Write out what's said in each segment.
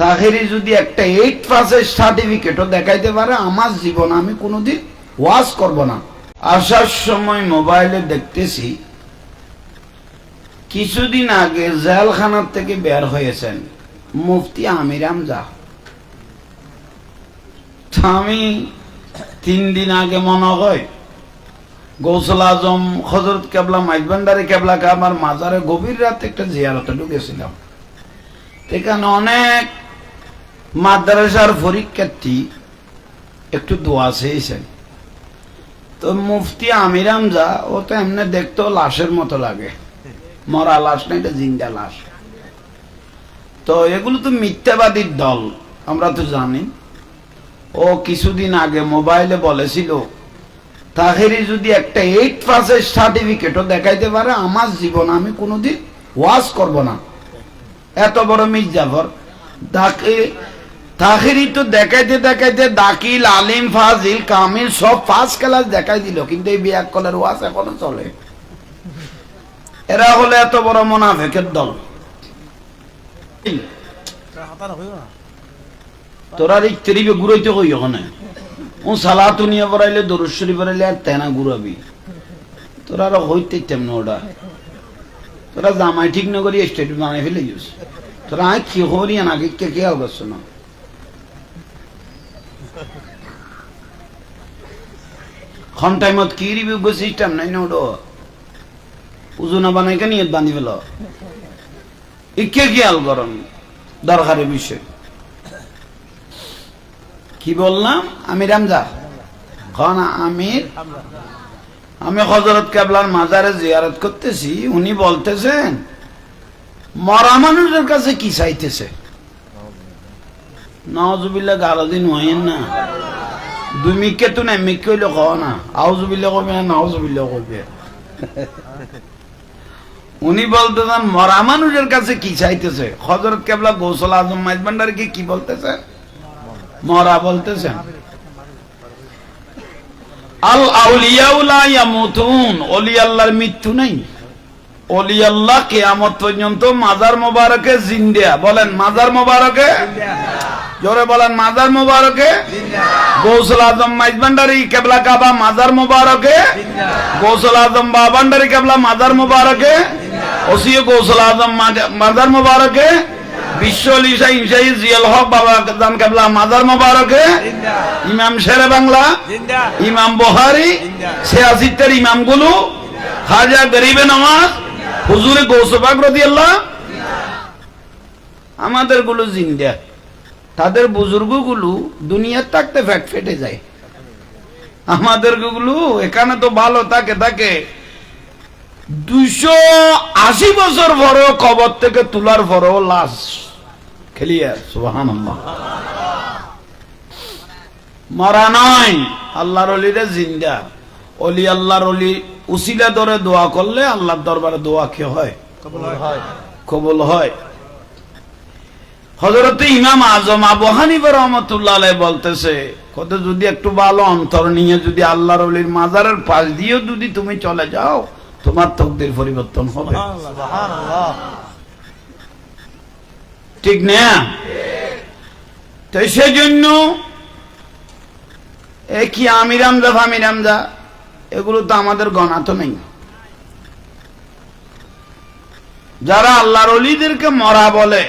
তাহেরি যদি একটা এইট পাসের সার্টিফিকেটও দেখাইতে পারে, আমার জীবন আমি কোনোদিন ওয়াজ করব না। আসার সময় মোবাইলে দেখতেছি, কিছুদিন আগে জেলখানার থেকে বের হয়েছেন মুফতি আমির আমজা আমি তিন দিন আগে মনে হয় গৌসল আজম হজরত কেবলা মাইজবান্ডারি কেবলাকে আমার মাজারে গভীর রাতে একটা জিয়ারতে ঢুকেছিলাম। এখানে অনেক মাদ্রাসার পরীক্ষার্থী, একটু দোয়া চেয়েছেন। তো মুফতি আমির আমজা ও তো এমনি দেখতেও লাশের মতো লাগে। মরা লাশ না, এটা জিন্দা লাশ। তো এগুলো তো মিথ্যাবাদীর দল, আমরা তো জানি। ও কিছুদিন আগে মোবাইলে বলেছিল, তাহেরি যদি একটা এইট পাসের সার্টিফিকেটও দেখাইতে পারে, আমার জীবন আমি কোনোদিন ওয়াজ করব না। এত বড় মির্জাফর, তাকে তাহেরি তো দেখাইতে দেখাইতে দাকিল, আলিম, ফাজিল, কামিল সব ফার্স্ট ক্লাস দেখাই দিল, কিন্তু এই বিয়াক কলের ওয়াজ এখনও চলে। এরা হলে এত বড় মোনাফেকের দল। তোরা রিক্তেরিবে ঘুরাইতে কই ওখানে ও সালাতু নিয়ে পড়াইলে দরুশ্বরী পড়াইলে আর তেনা ঘুরাবি। তোরা আরও হইতে তেমন ওটা তোরা জামাই ঠিক না করি স্টেট বানাই ফেলে গেছ তোরা আয় কি হরি কে কে অবশ্য না? খন টাইমত কি রিভিউ সিস্টেম নাই না ওটা। উজুনা বানাই কেন ইয়ে বান্ধি ফেল। ইকে খেয়াল করন দরকারের বিষয়। কি বললাম? আমি রামজা। খন আমির, আমি হজরত কেবলার মাজারে জিয়ারত করতেছি, উনি বলতেছেন, মরা মানুষের কাছে কি চাইতেছে? নজুবিল্লা গারো দিন হইন না। দুই মিকে তো নাই মিকে হইলে কও না। আউজুবিল্লা কবে না উনি বলতেছেন মরা মানুষের কাছে কি চাইতেছে? হজরত কেবলা গৌসল আজম মাইজবান্ডারকে কি কি বলতেছে? মরা বলতেছেন। আল আউলিয়াউলা ইয়ামুতুন ওলি আল্লাহর মৃত্যু নাই। ওলি আল্লাহ কিয়ামত পর্যন্ত মাজার মোবারকে জিন্দিয়া। বলেন মাজার মোবারকে? জোরে বলেন মাজার মোবারকে? গৌসল আজম মাইজবান্ডারি কেবলা কাবা মাজার মোবারকে? গৌসল আজম বাবান্ডারি কেবলা মাজার মোবারকে? ওসিয়ে গৌসল আজম মাজার মোবারকে? বিশ্ব লিসা ইনসাই জিয়াল হক বাবা দান কেবলা মাজার মোবারকে? ইমাম শেরে বাংলা? ইমাম বহারি? সিয়াসিত্তের ইমামগুলো? খাজা গরিবে নামাজ হুজুরে গৌসবাগ রদি আল্লাহ আমাদেরগুলো জিন্দা। তাদের বুজুর্গগুলো দুনিয়ার থাকতে ফ্যাট ফেটে যায়। আমাদেরগুলো এখানে তো ভালো থাকে থাকে। দুইশো আশি বছর পরেও কবর থেকে তোলার পরেও লাশ। খেলিয়া সুবাহান মারা নয় আল্লাহর জিন্দা। অলি আল্লাহর অলি উসিলা ধরে দোয়া করলে আল্লাহর দরবারে দোয়া কে হয়? কবুল হয়। হজরত ইমাম আজম আবু হানিফা রহমতুল্লাহ বলতেছে কত যদি একটু ভালো অন্তর নিয়ে যদি আল্লাহর অলির মাজারের পাশ দিয়েও যদি তুমি চলে যাও তোমার তকদির পরিবর্তন হবে। ঠিক না? তো সেজন্য এ কি আমির আমজা ফামির আমজা এগুলো তো আমাদের গণা তো নেই যারা আল্লাহর অলিদেরকে মরা বলে,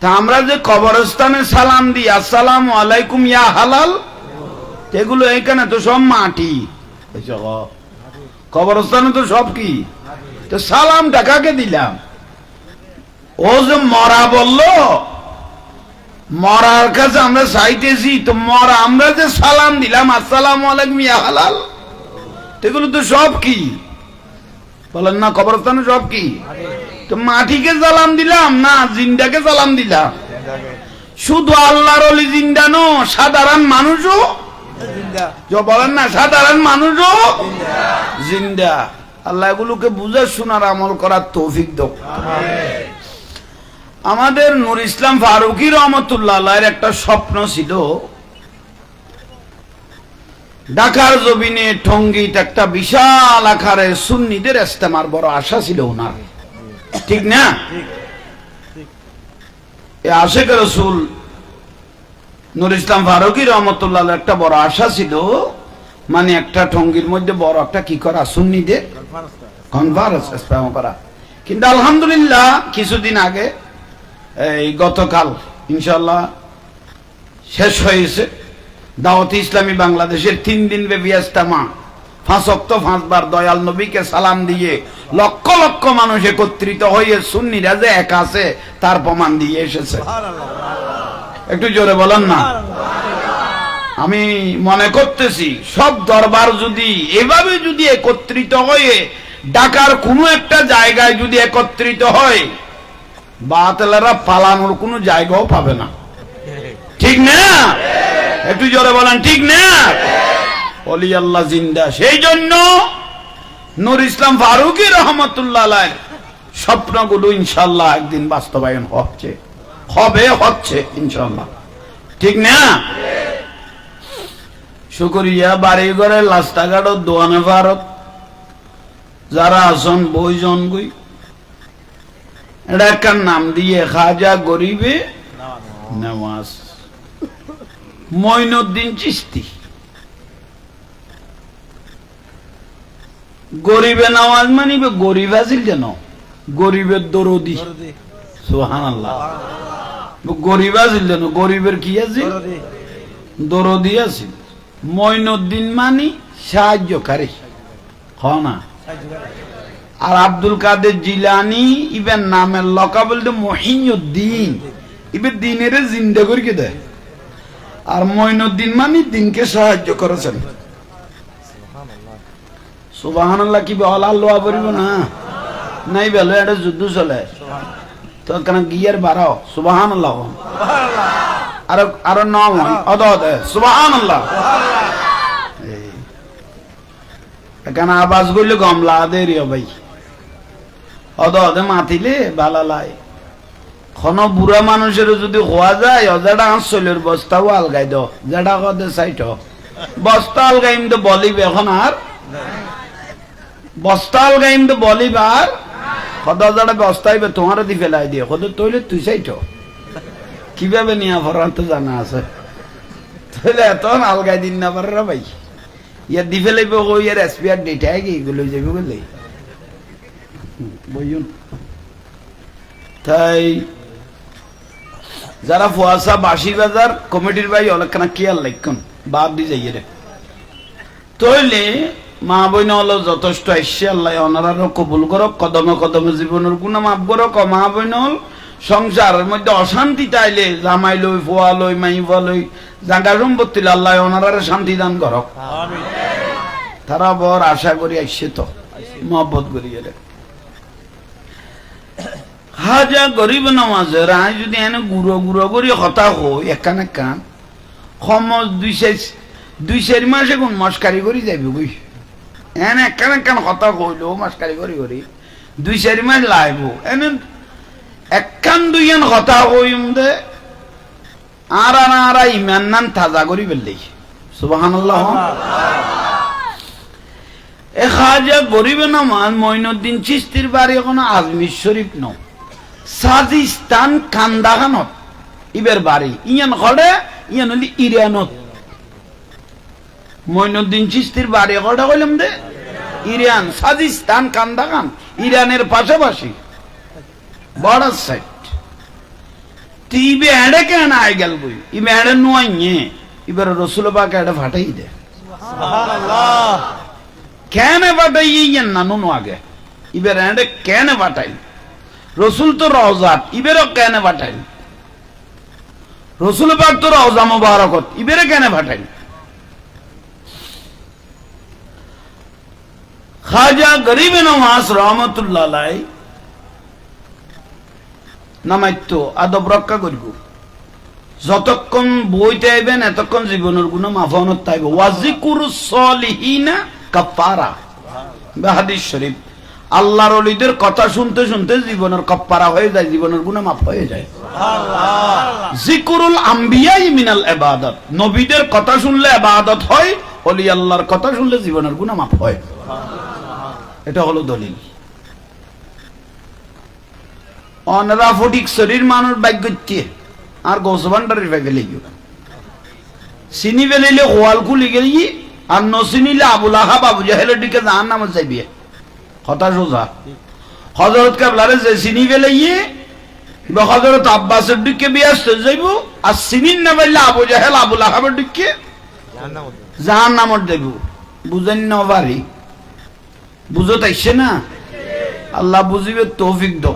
তা আমরা যে কবরস্থানে সালাম দিই, আসসালাম আলাইকুম ইয়া হালাল এগুলো এখানে তো সব মাটি। কবরস্থানে তো সব কি? তো সালাম টাকাকে দিলাম? ও যে মরা বলল মরার কাছে আমরা চাইতেছি তো মরা আমরা যে সালাম দিলাম আসসালাম আলাইকুম ইয়া হালাল। এগুলো তো সব কি? বলেন না কবরস্থানে সব কি? তো মাটিকে সালাম দিলাম না জিন্দাকে সালাম দিলাম? শুধু আল্লাহর অলি জিন্দা নো সাধারণ মানুষও? যে বলেন না সাধারণ মানুষও? জিন্দা। আল্লাহ এগুলোকে বুঝে শোনার আমল করার তৌফিক দো আমাদের নুর ইসলাম ফারুকি রহমতুল্লাহ একটা স্বপ্ন ছিল। ঢাকার জমিনে টঙ্গিত একটা বিশাল আকারের সুন্নিদের ইস্তেমার বড় আশা ছিল ওনার। ঠিক না? আশেখ রসুল নুর ইসলাম ফারুকি রহমতুল্লাহ একটা বড় আশা ছিল মানে একটা ঠঙ্গির মধ্যে বড় একটা কি করা সুন্নিদের কনফারেন্স করা। কিন্তু আলহামদুলিল্লাহ কিছুদিন আগে এই গতকাল ইনশাল্লাহ শেষ হয়েছে। দাওয়াত ইসলামী বাংলাদেশের তিন দিন ব্যাপী ইস্তেমা দয়াল নবীকে সালাম দিয়ে লক্ষ লক্ষ মানুষ একত্রিত হয়ে সুন্নিরা যে এক আছে, তার প্রমাণ দিয়ে এসেছে। একটু জোরে বলেন না। আমি মনে করতেছি, সব দরবার যদি এভাবে যদি একত্রিত হয়ে, ঢাকার কোনো একটা জায়গায় যদি একত্রিত হয় বাতেলারা পালানোর কোনো জায়গাও পাবে না। ঠিক না? একটু জোরে বলেন, ঠিক না? অলি আল্লাহ জিন্দা। সেই জন্য নুর ইসলাম ফারুকি রহমতুল্লাহ স্বপ্নগুলো ইনশাল্লাহ একদিন বাস্তবায়ন হচ্ছে। হবে, হচ্ছে ইনশাল্লাহ ঠিক না? শুকরিয়া বাড়ি ঘরে রাস্তাঘাট দোয়ানে, ভারত। যারা আসন বইজন গই। এটা নাম দিয়ে খাজা গরিবে নামাজ। মইনুদ্দিন চিস্তি গরিবে নামাজ মানিবে গরিব আছিল যেন গরিবের দরদি। সোহান আল্লাহ গরিব আছিল যেন গরিবের কি আছিল দরদি। আছিল মইনুদ্দিন মানি সাহায্যকারী। হ না? আর আব্দুল কাদের জিলানি ইবেন নামের লকা বলতে মহিনুদ্দিন। ইবে দিনের জিন্দা করে দেয়? আর মইনুদ্দিন মানে দিনকে সাহায্য করেছেন। সুবাহান কি বলা? লোয়া পড়িব না। নাই বেলো এটা যুদ্ধ চলে। তো কেন গিয়ার বাড়াও? সুবাহান আল্লাহ আরও আরও নাম অদ সুবাহান আল্লাহ। এখানে আবাস করলে গমলা দেরি ভাই। অদ অদে মাতিলে বালালাই কোন বুড়া মানুষের যদি হওয়া যায় অজাডা আঁচলের বস্তাও আলগাই দাও যেটা কদে সাইট বস্তা আলগাইম তো বলিব এখন আর বস্তা আলগাইম তো বলিব আর সদা যারা বস্তাইবে তোমারও দি ফেলাই দিয়ে। সদা তৈলে তুই সাইট কীভাবে নিয়ে ভরার তো জানা আছে। তাহলে এত আলগাই দিন না পারে ভাই ইয়ার দি ফেলাইব ইয়ার এসপিআর ডেটাই কি এগুলো যাবে বলে। তাই যারা ফুয়াশা বাসি বাজার কমিটির ভাই অনেকখানা কেয়ার লাইকুন? বাদ দি যাইয়ে রে। তইলে মা বইন হলো যথেষ্ট আইসে আল্লাহ অনারারও কবুল করক কদমে কদমে জীবনের গুণা মাফ করক মা বইন হল সংসারের মধ্যে অশান্তি চাইলে জামাই লই ফুয়া লই মাই ফুয়া লই জাগা সম্পত্তি আল্লাহ ওনারা শান্তি দান করক। তারা বর আশা করি আইসে তো মহব্বত করি রে হাজা গরিব নমাজে রায় যদি এনে গুড়ো গুড়ো করি হতা হই একান একান সমজ দুই চাই দুই চারি মাসে কোন মস্কারি করি যাবি বুঝ এনে একান একান হতা হইল মস্কারি করি করি দুই চারি মাস লাইব। এনে একান দুইয়ান হতা হইম দে আর আর আর ইমান নান তাজা করি বেললেই সুবহানাল্লাহ। এ খাজা গরিবে নামাজ মঈনুদ্দিন চিস্তির বাড়ি এখন আজমির শরীফ ন। সাজিস্তান কান্দাখানত ইবের বাড়ি। ইয়ান খড়ে ইয়ান হলি ইরানত মঈনুদ্দিন চিস্তির বাড়ি কটা কইলাম দে। ইরান সাজিস্তান কান্দাখান ইরানের পাশাপাশি বড় সাইড এড়ে কেন আয় গেল বই? ইবে এড়ে নুয়াই ইবার রসুল বাকে এড়ে ফাটাই দে। কেন বাটাই ইয়েন না নুনু আগে ইবের এন্ডে কেন বাটাই রসুল তো রওজাত ইবেরও কেন বাটাই রসুল পাক তো রওজা মুবারকত ইবেরে কেন বাটাই খাজা গরিব নওয়াজ রহমতুল্লাহ আলাই নামাইত আদব রক্ষা করিব। যতক্ষণ বইতে আইবেন এতক্ষণ জীবনের গুণ মাফনত তাইব। ওয়াজিকুর সলিহিনা কাফারা হাদিস শরীফ। আল্লাহর অলিদের কথা শুনতে শুনতে জীবনের কপ্পারা হয়ে যায় জীবনের গুণে মাফ হয়ে যায়। জিকুরুল আম্বিয়াই মিনাল ইবাদত নবীদের কথা শুনলে ইবাদত হয় অলি আল্লাহর কথা শুনলে জীবনের গুণে মাফ হয়। এটা হলো দলিল। অনরা ফটিক শরীর মানুষ আর গোসবান্ডারের গিয়ে চিনি ফেলিলে হোয়াল খুলি গেলি আর নচিনিলে আবুল আহা বাবু জাহেলের দিকে জাহান নামে যাইবি। কথা হজরত কাবলারে যে চিনি গেলে হজরত আব্বাসের দিকে বিয়াস্ত যাইব, আর চিনির আবু জাহেল আবুল আহাবের দিকে জাহান নামত দেব। বুঝেন না পারি বুঝো তাইছে না? আল্লাহ বুঝিবে, তৌফিক দো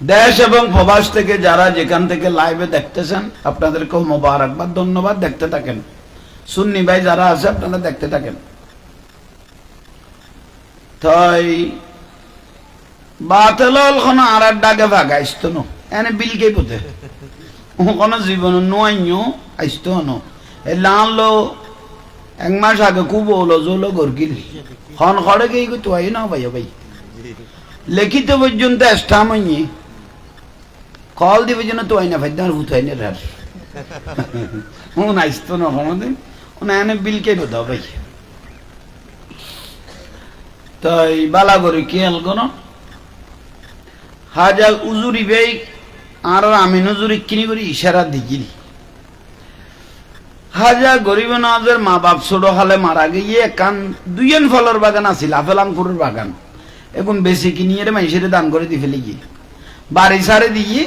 দেশ এবং প্রবাস থেকে যারা যেখান থেকে লাইভে দেখতেছেন, আপনাদেরকেও মোবারকবাদ ধন্যবাদ দেখতে থাকেন। সুন্নি ভাই যারা আছে, আপনারা দেখতে থাকেন। তাই বাতেলল কোনো আর ডাকে ভাগ আইসতো নো। এনে বিলকে পুতে কোনো জীবন নোয়াইও আইসতো নো। এ লানলো, এক মাস আগে খুব ওলো জোলো গরকিল। খন খড়ে গিয়ে তো আই না ভাই ভাই। লিখিত পর্যন্ত স্টাম হইনি। কল দিবে জন্য তো আইনা ভাই দাঁড় ভূত আইনে রার হুন আইসতো না, কোনোদিন। ওনা এনে বিলকে বোধ ভাই। তাই বালা করে হেল কোন হাজা উজুরি বেই, আর আমিন উজুরি কিনি করি, ইশারা দিকিল হাজা গরিব নওয়াজের মা বাপ ছোট হালে মারা গিয়ে কান দুইয়েন ফলের বাগান আছিল আপেল বাগান। এখন বেশি কিনিয়ে রে মাইসের দান করে দি ফেলে গিয়ে। বাড়ি সারে দিয়ে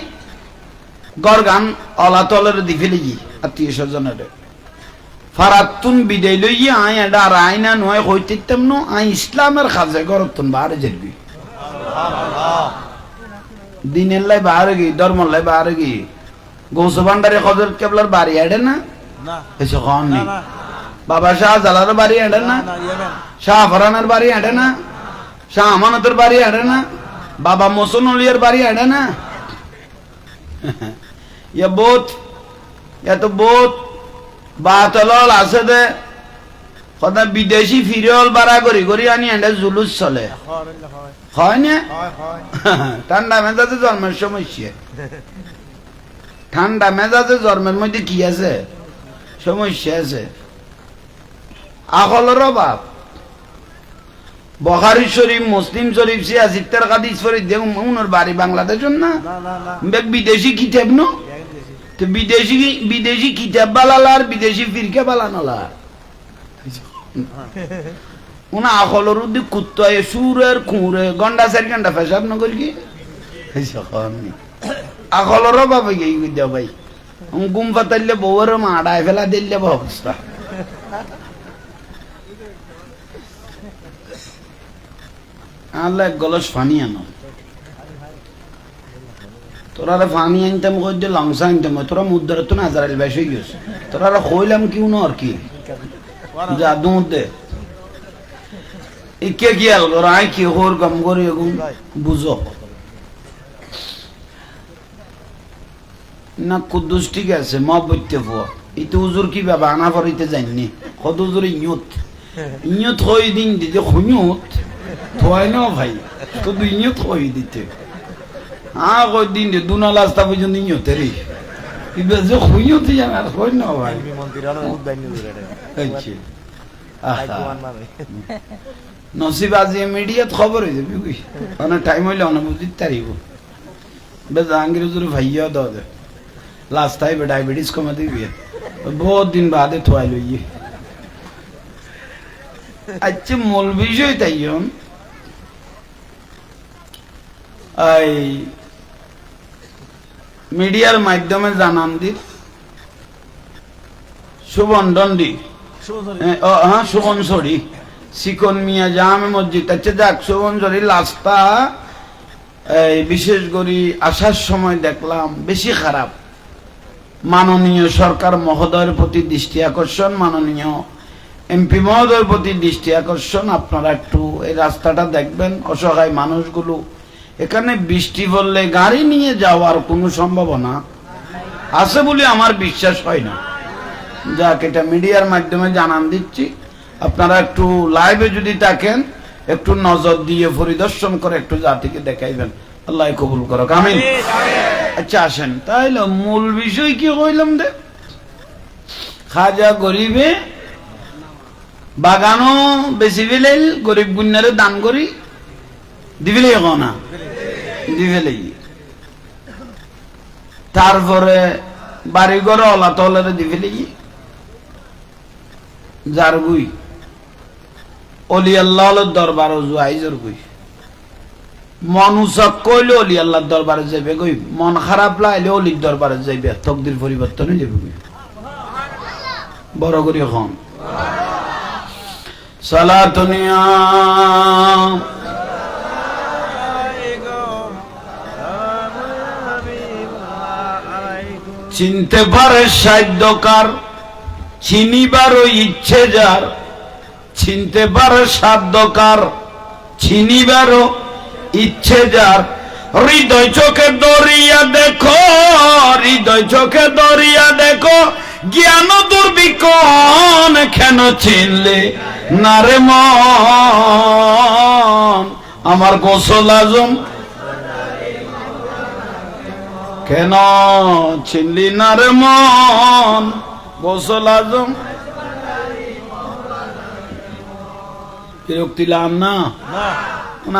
গড় গান অলাতলের দি ফেলে গিয়ে আত্মীয় স্বজনের। ফারাতুন বিদায় লইয়ে আই এটা আর আইনা নয় হইতেম নো আই ইসলামের খাজে গরতুন বাহারে যাবি দিনের লাই বাহারে গিয়ে ধর্মর লাই বাহারে গিয়ে গৌস ভান্ডারে খজর কেবলার বাড়ি আড়ে না? না। এসে কন না নেই বাবা শাহ জালার বাড়ি আড়ে না? না শাহ ফরানের বাড়ি আড়ে না? শাহ আমানতের বাড়ি আড়ে না? বাবা মোসন অলিয়ার বাড়ি আড়ে না? বহুত বাতলল আছে দে। বিদেশি ফিরল বাড়া করি করি আনি এন্ডে জুলুস চলে। হয় না? ঠান্ডা মেজাজে জন্মের সমস্যা ঠান্ডা মেজাজে জন্মের মধ্যে কি আছে? সমস্যা আছে। আকলের অভাব। বখারি শরীফ মুসলিম শরীফ সিয়া সিত্তার কাদিস শরীফ দেখুন উনার বাড়ি বাংলাদেশের না? বিদেশি কিতাব নো? তো বিদেশি বিদেশি কিতাব বালালার, বিদেশি ফিরকে বালানালা উনা আকলের উদ্দি কুত্তায় সুরের, খুঁড়ে, গন্ডা চারি ঘণ্টা পেশাব নগর কি? আকলের অভাবে গিয়ে গুজা ভাই গুম পাতাইলে বউয়ের মাড়ায় ফেলা দিলে অবস্থা। আল্লাহ গলস ফানি আনো। তোরা ফানি আনতাম কই দিয়ে লংসা আনতাম তোরা মুদ্রা তো না, হাজার বেশ হয়ে গেছে। তোরা কইলাম কিউ না আর কি? যা দুধ দে ইকে কি আল কর আই কি হোর গম করে এগুন বুঝো। না, কুদ্দুস ঠিক আছে ম বইতে ফো ইতে উজুর কি বাবা আনা পরিতে যাইনি। কত উজুর ইয়ত ইয়ত হই দিন দিতে খুঁয়ত থয় না ভাই। তো ইয়ত হই দিতে। আ কই দিন দে দুনা লাস্তা পর্যন্ত ইয়ত রে। ইবে যে খুঁয়ত জানার হয় না ভাই। মন্দির আলো উদ বাইনি দূরে রে। আচ্ছা নসিব আজি মিডিয়াত খবর হয়ে যাবে বুঝি অনেক টাইম হইলে অনেক বুঝিত তারিব বে জাহাঙ্গীর হুজুর ভাইয়া দাও দে। লাস্ট টাইম ডায়াবেটিস কমা দিবি বহুত দিন বাদে থোয়াই লইয়ে। আচ্ছা মূল বিষয় তাই এই মিডিয়ার মাধ্যমে জানান দি। সুবন দণ্ডি হ্যাঁ, হ্যাঁ সুবনসরি সিকন মিয়া জামে মসজিদ। আচ্ছা যাক সুবনসরি লাস্তা এই বিশেষ করে আসার সময় দেখলাম বেশি খারাপ। মাননীয় সরকার মহোদয়ের প্রতি দৃষ্টি আকর্ষণ মাননীয় এমপি মহোদয়ের প্রতি দৃষ্টি আকর্ষণ। আপনারা একটু এই রাস্তাটা দেখবেন অসহায় মানুষগুলো। এখানে বৃষ্টি পড়লে গাড়ি নিয়ে যাওয়ার কোনো সম্ভাবনা আছে বলে আমার বিশ্বাস হয় না। যাক, এটা মিডিয়ার মাধ্যমে জানান দিচ্ছি। আপনারা একটু লাইভে যদি থাকেন, একটু নজর দিয়ে পরিদর্শন করে একটু জাতিকে দেখাইবেন। আল্লাহ কবুল করো আমিন। আচ্ছা আসেন। তাইলে মূল বিষয় কি কইলাম দে? খাজা গরিবে বাগানও বেশি ফেলে গরিব গুন্নারে দান করি। দিবিলে না? দিবেলেই তারপরে বাড়ি ঘরে অলা তলারে দিবিলেই যার গুই। অলি আল্লাহ দরবার জুয়াইজর গুই। মন উচক কইলে অলি আল্লাহর দরবারে যাইবে গই। মন খারাপ লাইলে অলির দরবারে যাইবে। তকদির পরিবর্তন হয়ে যাবে বড় করি এখন সালাতুনিয়া চিনতে পারে সাধ্যকার, চিনিবারও ইচ্ছে যার। চিনতে পারে সাধ্যকার, চিনিবারও ইচ্ছে যার। হৃদয় চোখে দরিয়া দেখো, হৃদয় চোখে দরিয়া দেখো, জ্ঞান দুর্বিকন কেন চিনলে? না রে মন, আমার গোসল আজম কেন চিনলি না রে মন? গোসল আজম। বিরক্তি লাম না?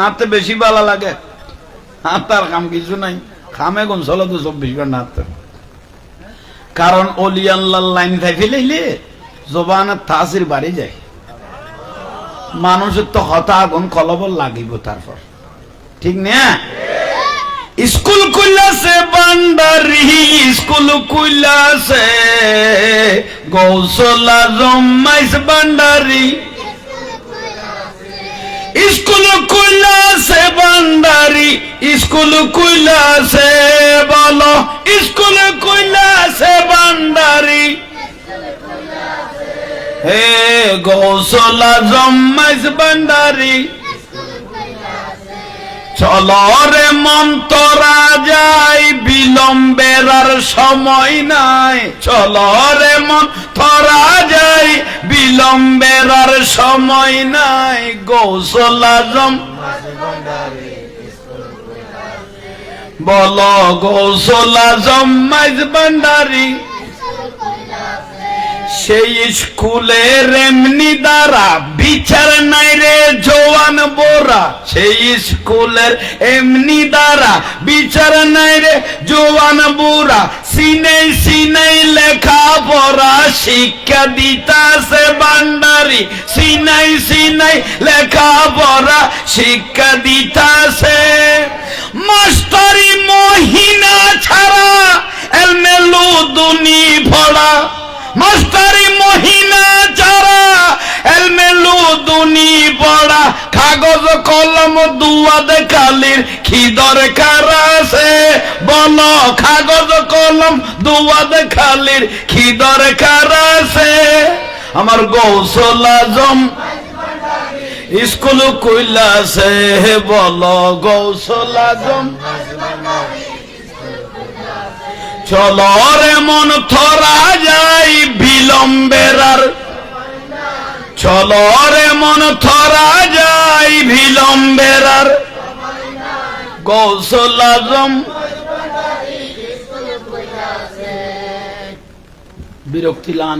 হাতে বেশি ভালো লাগে। হাত তার কাম কিছু নাই। খামে গুণ চলো তো চব্বিশ ঘণ্টা হাতে কারণ অলি আল্লাহ লাইন খাই ফেলাইলে জবানের তাসির বাড়ি যায়। মানুষের তো হতা আগুন কলবল লাগিব তারপর। ঠিক না? স্কুল খুলছে বান্ডারি স্কুল খুলছে গৌসলা জমাইস বান্ডারি স্কুল খুলছে বান্ডারি স্কুল খুলছে বলো, স্কুল খুলছে বান্ডারি হে গৌসলা জমাইস বান্ডারি চলো রে মন্তরা যাই, বিলম্বের আর সময় নাই। চলো রে মন্তরা যাই, বিলম্বের আর সময় নাই। গৌসল আজম। বলো, গৌসল আজম, মাইজ ভান্ডারি। সেই স্কুলের এমনি দ্বারা বিচার নাই রে জোয়ান বোরা। সেই স্কুলের এমনি দ্বারা বিচার নাই রে জোয়ান বোরা। সিনেই সিনেই লেখা পড়া শিক্ষা দিতাছে বান্ডারি। সিনাই সিনাই লেখা পড়া শিক্ষা দিতাছে। মাস্টারি মহিনা ছাড়া এলমেলু দুনি ভরা। মাস্টারি মহিনা যারা এলমেলু দুনি পড়া কাগজ কলম দুয়াদ কালির দরকার আছে বল, কাগজ কলম দুয়াদ খালির কি দরকার আছে আমার গৌসল আজম স্কুল কইলাছে বল, গৌসল আজম চলো রে মন থরা যাই বিলম্বের আর। চলো রে মন থরা যাই বিলম্বের আর। গৌসল আজম। বিরক্তি লান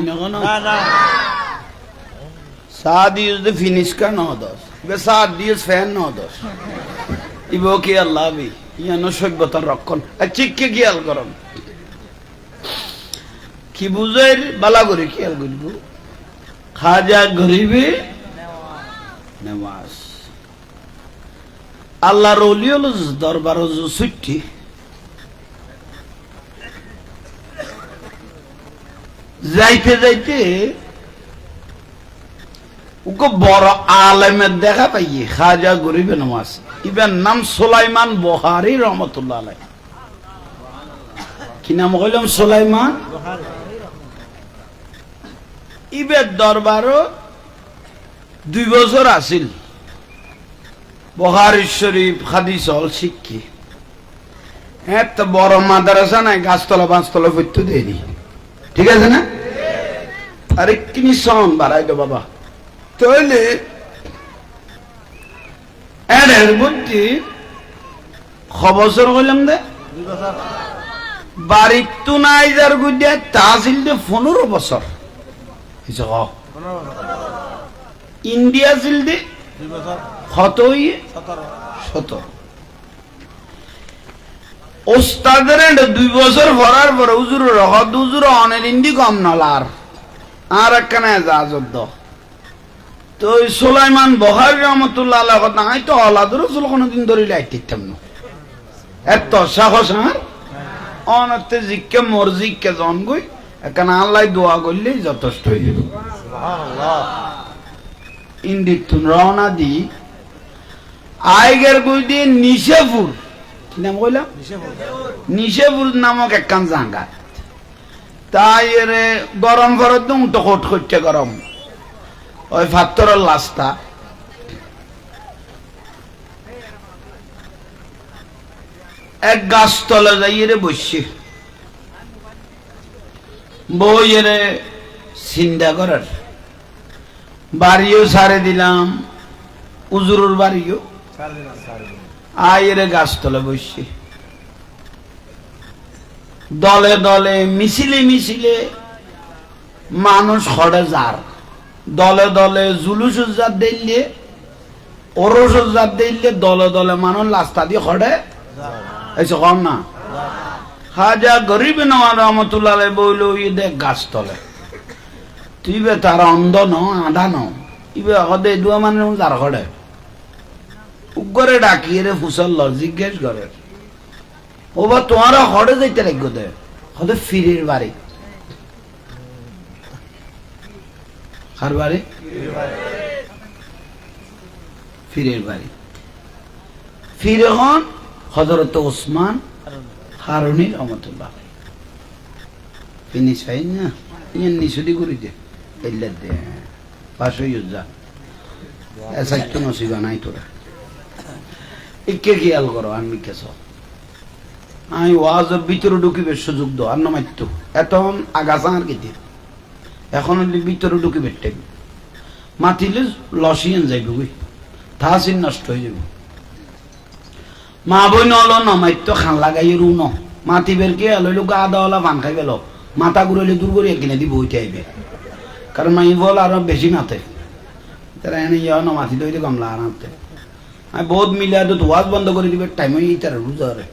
সাদ ইউজ দ্য ফিনিশ কা ন দশ। বে সাদ দিয়েস ফ্যান ন দশ। ইবো কি আল্লাহ বি? ইয়ানো সভ্যতার রক্ষণ। চিককে খেয়াল করম কি বুঝের বালা করে খেয়াল করব। খাজা গরিবে নেওয়াজ। আল্লাহর অলি হলো দরবার সুট্টি যাইতে যাইতে ওকে বড় আলেমের দেখা পাইয়ে খাজা গরিবে নামাজ ইবের নাম সোলাইমান বহারি রহমতুল্লাহ আলাই কি নাম কইলাম সোলাইমান। ইবের দরবারও দুই বছর আছিল। বহারি শরীফ হাদিস হল শিক্ষি। হ্যাঁ তো বড় মাদ্রাসা নাই, গাছতলা পাঁচতলা পড়তে দেয়নি। ঠিক আছে না? আরে কিনি সন বাড়াই দো বাবা। তাহলে এর বুদ্ধি খবর কইলাম দে? দুই বছর বাড়ির নাই যার গুদিয়া তাহসিল দে পনেরো বছর ইন্ডিয়া ছিল দি কত হইয়ে সতেরো ওস্তাদের দুই বছর ভরার পর উজুর রহদ উজুর অনের ইন্দি কম নলার আর একখানে এজাজত দ তো সুলাইমান বহারি রহমতুল্লাহ আল্লাহ কথা তো অলাদুর রসুল কোনোদিন ধরে লাইটিতাম না। এত সাহস আমার অনতে জিজ্ঞে মোর জিজ্ঞে জন গই এখানে আল্লাহ দোয়া করলেই যথেষ্ট হয়ে যাবে। সুবহানাল্লাহ। ইন্দিক তুন রওনা দি। আইগের গুই দিয়ে নিশেপুর। কি নাম কইলাম নিশেপুর। নামক একখান জাঙ্গা তাই গরম ফরত উঠো কোট করতে গরম। ওই ফাত্তরের লাস্তা এক গাছ তলে যাই এরে বসছে। বই চিন্তা করার। বাড়িও সারে দিলাম উজুরুর বাড়িও। আয়েরে গাছতলে বসছে। দলে দলে মিছিলে মিছিলে মানুষ খড়ে যার। দলে দলে জুলুস উজ্জাত দিলে ওরস উজ্জাত দিলে দলে দলে মানুষ রাস্তা দিয়ে খড়ে এসে কম না। হাজা গরিব রহমতুল্লাহ বইল ই দেখ গাছ তলে। তুই বে তার অন্ধ ন, আধা ন। ইবে হদে দুয়া মানে খড়ে উগ্রে ডাকিয়ে রে ফুসল জিজ্ঞেস করে। ও বা তোমার হড়ে যাইতে লাগবে দে হদে ফিরের বাড়ি। কার বাড়ি? ফিরের বাড়ি। ফিরে হন হজরত ওসমান হারুনি রহমতুল্লাহ ফিনিশ পাই না ইয়ান নিশুদি করি দে এল্লা দে, পাশ হয়ে যা। এসা একটু নসিবা নাই তোরা। একে খেয়াল করো, আমি কেছ আমি ভিতরে ঢুকিবে সুযোগ দো আর এতক্ষণ আগাছা আর কি দিয়ে? এখন ভিতরে ঢুকিবে টাইম মাতিলে লসিয়ান যাইব নষ্ট হয়ে যাব মা বই নল তো খান লাগাই রু ন। মাতি বের কে লইল গা দাওয়ালা ভান খাই গেল। মাথা ঘুরাইলে দূর করে একদিনে দি বইতে আইবে। কারণ মাই বল আরও বেশি নাতে। তারা এনে ইয়া ন মাতি দইতে কমলা আনাতে আমি বহুত মিলে তো ধোয়াজ বন্ধ করে দিবে টাইম তারা রুজারে